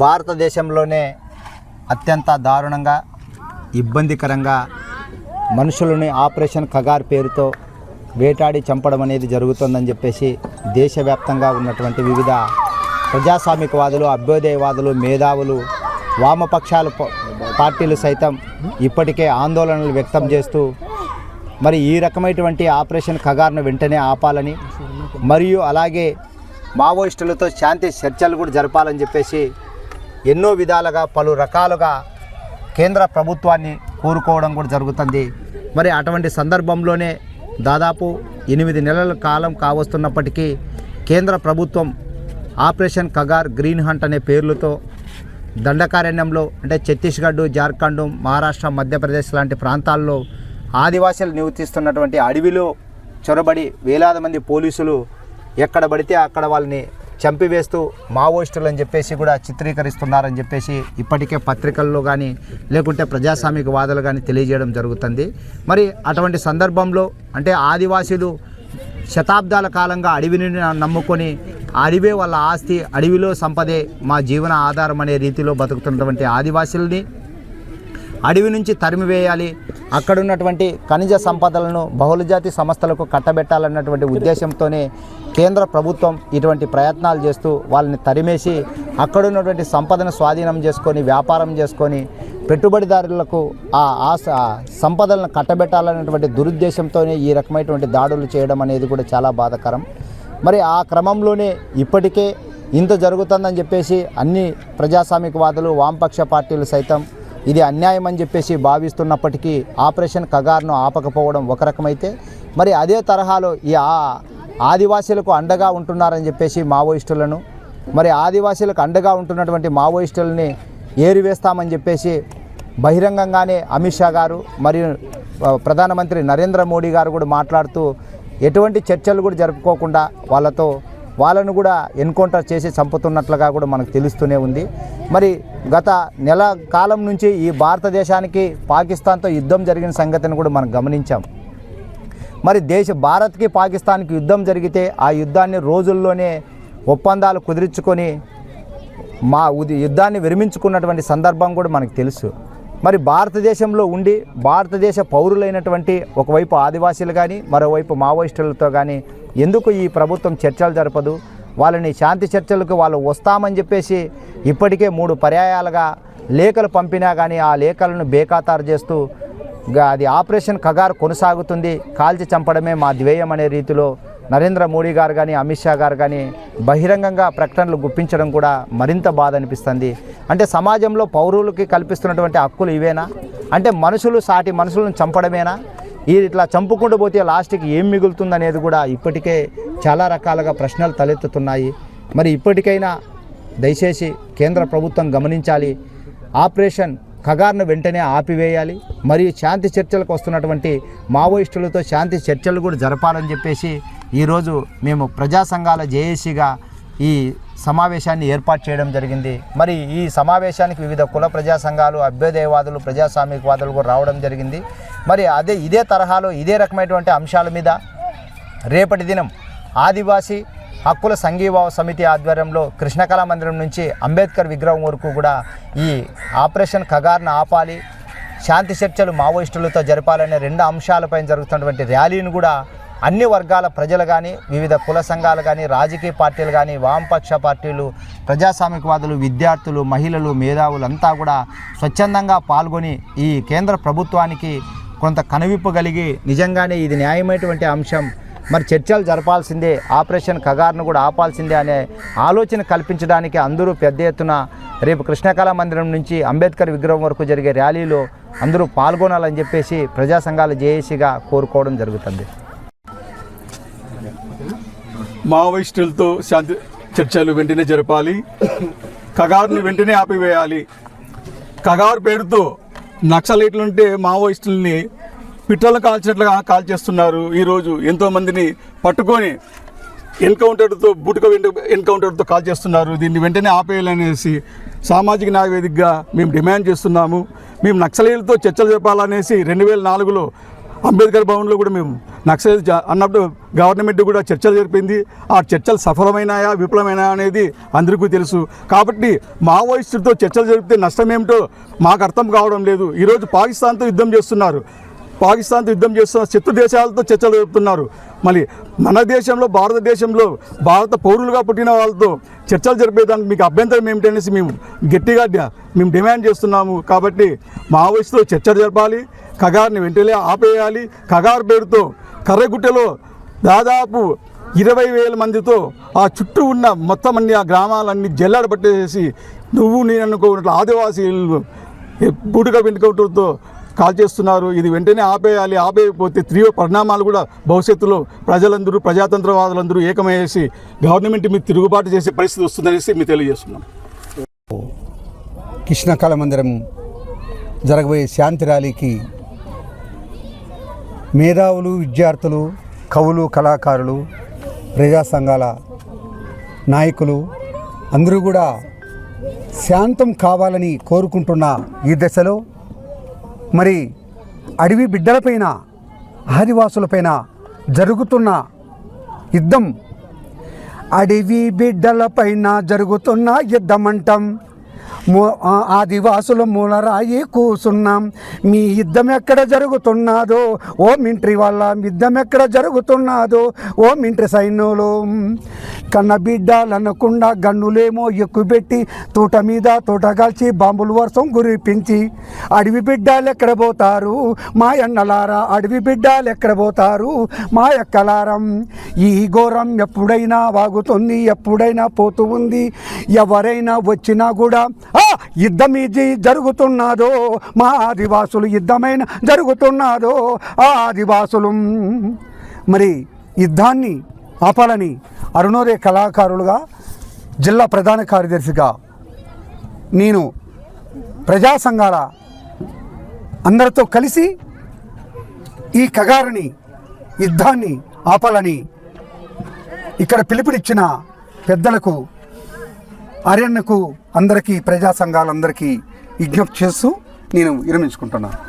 భారతదేశంలోనే అత్యంత దారుణంగా ఇబ్బందికరంగా మనుషులని ఆపరేషన్ కగార్ పేరుతో వేటాడి చంపడం అనేది జరుగుతుందని చెప్పేసి దేశవ్యాప్తంగా ఉన్నటువంటి వివిధ ప్రజాస్వామికవాదులు అభ్యుదయవాదులు మేధావులు వామపక్షాలు ప- పార్టీలు సైతం ఇప్పటికే ఆందోళనలు వ్యక్తం చేస్తూ మరి ఈ రకమైనటువంటి ఆపరేషన్ ఖగార్ను వెంటనే ఆపాలని మరియు అలాగే మావోయిస్టులతో శాంతి చర్చలు కూడా జరపాలని చెప్పేసి ఎన్నో విధాలుగా పలు రకాలుగా కేంద్ర ప్రభుత్వాన్ని కోరుకోవడం కూడా జరుగుతుంది. మరి అటువంటి సందర్భంలోనే దాదాపు ఎనిమిది నెలల కాలం కావస్తున్నప్పటికీ కేంద్ర ప్రభుత్వం ఆపరేషన్ కగార్ గ్రీన్ హంట్ అనే పేర్లతో దండకారణ్యంలో అంటే ఛత్తీస్గఢ్ జార్ఖండ్ మహారాష్ట్ర మధ్యప్రదేశ్ లాంటి ప్రాంతాల్లో ఆదివాసీలు నివసిస్తున్నటువంటి అడవిలో చొరబడి వేలాది మంది పోలీసులు ఎక్కడ పడితే అక్కడ వాళ్ళని చంపివేస్తూ మావోయిస్టులు అని చెప్పేసి కూడా చిత్రీకరిస్తున్నారని చెప్పేసి ఇప్పటికే పత్రికల్లో కానీ లేకుంటే ప్రజాస్వామిక వాదులు కానీ తెలియజేయడం జరుగుతుంది. మరి అటువంటి సందర్భంలో అంటే ఆదివాసీలు శతాబ్దాల కాలంగా అడవిని నమ్ముకొని ఆ అడవే వాళ్ళ ఆస్తి అడవిలో సంపదే మా జీవన ఆధారం అనే రీతిలో బతుకుతున్నటువంటి ఆదివాసుల్ని అడవి నుంచి తరిమివేయాలి అక్కడ ఉన్నటువంటి ఖనిజ సంపదలను బహుళజాతి సంస్థలకు కట్టబెట్టాలన్నటువంటి ఉద్దేశంతోనే కేంద్ర ప్రభుత్వం ఇటువంటి ప్రయత్నాలు చేస్తూ వాళ్ళని తరిమేసి అక్కడ ఉన్నటువంటి సంపదను స్వాధీనం చేసుకొని వ్యాపారం చేసుకొని పెట్టుబడిదారులకు ఆ ఆశ సంపదలను కట్టబెట్టాలన్నటువంటి దురుద్దేశంతోనే ఈ రకమైనటువంటి దాడులు చేయడం అనేది కూడా చాలా బాధాకరం. మరి ఆ క్రమంలోనే ఇప్పటికే ఇంత జరుగుతుందని చెప్పేసి అన్ని ప్రజాస్వామికవాదులు వామపక్ష పార్టీలు సైతం ఇది అన్యాయం అని చెప్పేసి భావిస్తున్నప్పటికీ ఆపరేషన్ కగార్ను ఆపకపోవడం ఒక రకమైతే మరి అదే తరహాలో ఈ ఆదివాసీలకు అండగా ఉంటున్నారని చెప్పేసి మావోయిస్టులను మరి ఆదివాసీలకు అండగా ఉంటున్నటువంటి మావోయిస్టులని ఏరివేస్తామని చెప్పేసి బహిరంగంగానే అమిత్ షా గారు మరియు ప్రధానమంత్రి నరేంద్ర మోడీ గారు కూడా మాట్లాడుతూ ఎటువంటి చర్చలు కూడా జరుపుకోకుండా వాళ్ళతో వాళ్ళను కూడా ఎన్కౌంటర్ చేసి చంపుతున్నట్లుగా కూడా మనకు తెలుస్తూనే ఉంది. మరి గత నెల కాలం నుంచి ఈ భారతదేశానికి పాకిస్తాన్తో యుద్ధం జరిగిన సంగతిని కూడా మనం గమనించాం. మరి దేశ భారత్కి పాకిస్తాన్కి యుద్ధం జరిగితే ఆ యుద్ధాన్ని రోజుల్లోనే ఒప్పందాలు కుదిరించుకొని మా యుద్ధాన్ని విరమించుకున్నటువంటి సందర్భం కూడా మనకు తెలుసు. మరి భారతదేశంలో ఉండి భారతదేశ పౌరులైనటువంటి ఒకవైపు ఆదివాసీలు కానీ మరోవైపు మావోయిస్టులతో కానీ ఎందుకు ఈ ప్రభుత్వం చర్చలు జరపదు? వాళ్ళని శాంతి చర్చలకు వాళ్ళు వస్తామని చెప్పేసి ఇప్పటికే మూడు పర్యాయాలుగా లేఖలు పంపినా కానీ ఆ లేఖలను బేఖాతారు చేస్తూ అది ఆపరేషన్ కగారు కొనసాగుతుంది. కాల్చి చంపడమే మా ధ్యేయం అనే రీతిలో నరేంద్ర మోడీ గారు కానీ అమిత్ షా గారు కానీ బహిరంగంగా ప్రకటనలు గుప్పించడం కూడా మరింత బాధ అనిపిస్తుంది. అంటే సమాజంలో పౌరులకి కల్పిస్తున్నటువంటి హక్కులు ఇవేనా? అంటే మనుషులు సాటి మనుషులను చంపడమేనా? ఇట్లా చంపుకుంటూ పోతే లాస్ట్కి ఏం మిగులుతుందనేది కూడా ఇప్పటికే చాలా రకాలుగా ప్రశ్నలు తలెత్తుతున్నాయి. మరి ఇప్పటికైనా దయచేసి కేంద్ర ప్రభుత్వం గమనించాలి. ఆపరేషన్ ఖగార్ను వెంటనే ఆపివేయాలి. మరియు శాంతి చర్చలకు వస్తున్నటువంటి మావోయిస్టులతో శాంతి చర్చలు కూడా జరపాలని చెప్పేసి ఈరోజు మేము ప్రజా సంఘాల జేఏసీగా ఈ సమావేశాన్ని ఏర్పాటు చేయడం జరిగింది. మరి ఈ సమావేశానికి వివిధ కుల ప్రజా సంఘాలు అభ్యుదయవాదులు ప్రజాస్వామికవాదులు కూడా రావడం జరిగింది. మరి అదే ఇదే తరహాలో ఇదే రకమైనటువంటి అంశాల మీద రేపటి దినం ఆదివాసీ హక్కుల సంఘీభావ సమితి ఆధ్వర్యంలో కృష్ణకళా మందిరం నుంచి అంబేద్కర్ విగ్రహం వరకు కూడా ఈ ఆపరేషన్ కగార్ను ఆపాలి శాంతి చర్చలు మావోయిస్టులతో జరపాలనే రెండు అంశాలపై జరుగుతున్నటువంటి ర్యాలీని కూడా అన్ని వర్గాల ప్రజలు కానీ వివిధ కుల సంఘాలు కానీ రాజకీయ పార్టీలు కానీ వామపక్ష పార్టీలు ప్రజాస్వామికవాదులు విద్యార్థులు మహిళలు మేధావులు అంతా కూడా స్వచ్ఛందంగా పాల్గొని ఈ కేంద్ర ప్రభుత్వానికి కొంత కనువిప్పు కలిగి నిజంగానే ఇది న్యాయమైనటువంటి అంశం. మరి చర్చలు జరపాల్సిందే ఆపరేషన్ కగార్ను కూడా ఆపాల్సిందే అనే ఆలోచన కల్పించడానికి అందరూ పెద్ద ఎత్తున రేపు కృష్ణకళా మందిరం నుంచి అంబేద్కర్ విగ్రహం వరకు జరిగే ర్యాలీలో అందరూ పాల్గొనాలని చెప్పేసి ప్రజా సంఘాల జేఏసీగా కోరుకోవడం జరుగుతుంది. మావోయిస్టులతో శాంతి చర్చలు వెంటనే జరపాలి. కగారుని వెంటనే ఆపివేయాలి. కగారు పేరుతో నక్సలైట్లుంటే మావోయిస్టుల్ని పిట్టలు కాల్చినట్లుగా కాల్ చేస్తున్నారు ఈరోజు ఎంతోమందిని పట్టుకొని ఎన్కౌంటర్తో బుటుక ఎన్కౌంటర్తో కాల్ చేస్తున్నారు. దీన్ని వెంటనే ఆపేయాలనేసి సామాజిక న్యాయ వేదికగా మేము డిమాండ్ చేస్తున్నాము. మేము నక్సలీలతో చర్చలు చెప్పాలనేసి రెండు వేల నాలుగులో అంబేద్కర్ భవన్లో కూడా మేము నక్సల్ జా- అన్నప్పుడు గవర్నమెంట్ కూడా చర్చలు జరిపింది. ఆ చర్చలు సఫలమైనాయా విఫలమైనాయా అనేది అందరికీ తెలుసు. కాబట్టి మావోయిస్టులతో చర్చలు జరిపితే నష్టం ఏమిటో మాకు అర్థం కావడం లేదు. ఈరోజు పాకిస్తాన్తో యుద్ధం చేస్తున్నారు. పాకిస్తాన్తో యుద్ధం చేస్తున్న శత్రు దేశాలతో చర్చలు జరుపుతున్నారు. మళ్ళీ మన దేశంలో భారతదేశంలో భారత పౌరులుగా పుట్టిన వాళ్ళతో చర్చలు జరిపేదానికి మీకు అభ్యంతరం ఏమిటనేసి మేము గట్టిగా మేము డిమాండ్ చేస్తున్నాము. కాబట్టి మావోయిస్టుతో చర్చలు జరపాలి కగార్ని వెంటనే ఆపేయాలి. కగార్ పేరుతో కర్రగుట్టలో దాదాపు ఇరవై వేల మందితో ఆ చుట్టూ ఉన్న మొత్తం అన్ని ఆ గ్రామాలన్నీ జల్లాడబట్టేసి నువ్వు నేను అనుకున్నట్లు ఆదివాసీలు బూటుగా వెనుకవుటతో కాల్ చేస్తున్నారు. ఇది వెంటనే ఆపేయాలి. ఆపేయకపోతే తీవ్ర పరిణామాలు కూడా భవిష్యత్తులో ప్రజలందరూ ప్రజాతంత్రవాదులందరూ ఏకమయ్యేసి గవర్నమెంట్ మీద తిరుగుబాటు చేసే పరిస్థితి వస్తుందనేసి మేము తెలియజేస్తున్నాం. కృష్ణ కళామందిరం జరగబోయే శాంతి ర్యాలీకి మేధావులు విద్యార్థులు కవులు కళాకారులు ప్రజా సంఘాల నాయకులు అందరూ కూడా శాంతం కావాలని కోరుకుంటున్న ఈ దశలో మరి అడవి బిడ్డలపైన ఆదివాసులపైన జరుగుతున్న యుద్ధం. అడవి బిడ్డలపైన జరుగుతున్న యుద్ధమంటం. అంటాం ఆదివాసుల మూలరాయి కూసున్నాం. మీ యుద్ధం ఎక్కడ జరుగుతున్నదో? ఓ మింట్రి వాళ్ళ యుద్ధం ఎక్కడ జరుగుతున్నదో? ఓ మింట్రి సైన్యులు. కన్న బిడ్డలనకుండా గన్నులేమో ఎక్కుపెట్టి తోట మీద తోటగాల్చి బాంబులు వర్షం గురిపించి అడవి బిడ్డలు ఎక్కడ పోతారు? మా ఎన్నలారా అడవి బిడ్డలు ఎక్కడ పోతారు? మా ఎక్కలారం ఈ ఘోరం ఎప్పుడైనా వాగుతుంది ఎప్పుడైనా పోతూ ఉంది. ఎవరైనా వచ్చినా కూడా యుద్ధం ఇది జరుగుతున్నదో మా ఆదివాసులు యుద్ధమైన జరుగుతున్నదో ఆ ఆదివాసులు. మరి యుద్ధాన్ని ఆపాలని అరుణోదయ కళాకారులుగా జిల్లా ప్రధాన కార్యదర్శిగా నేను ప్రజా సంఘాల అందరితో కలిసి ఈ కగారుని యుద్ధాన్ని ఆపాలని ఇక్కడ పిలుపునిచ్చిన పెద్దలకు ఆర్యన్నకు అందరికీ ప్రజా సంఘాలందరికీ విజ్ఞప్తి చేస్తూ నేను విరమించుకుంటున్నాను.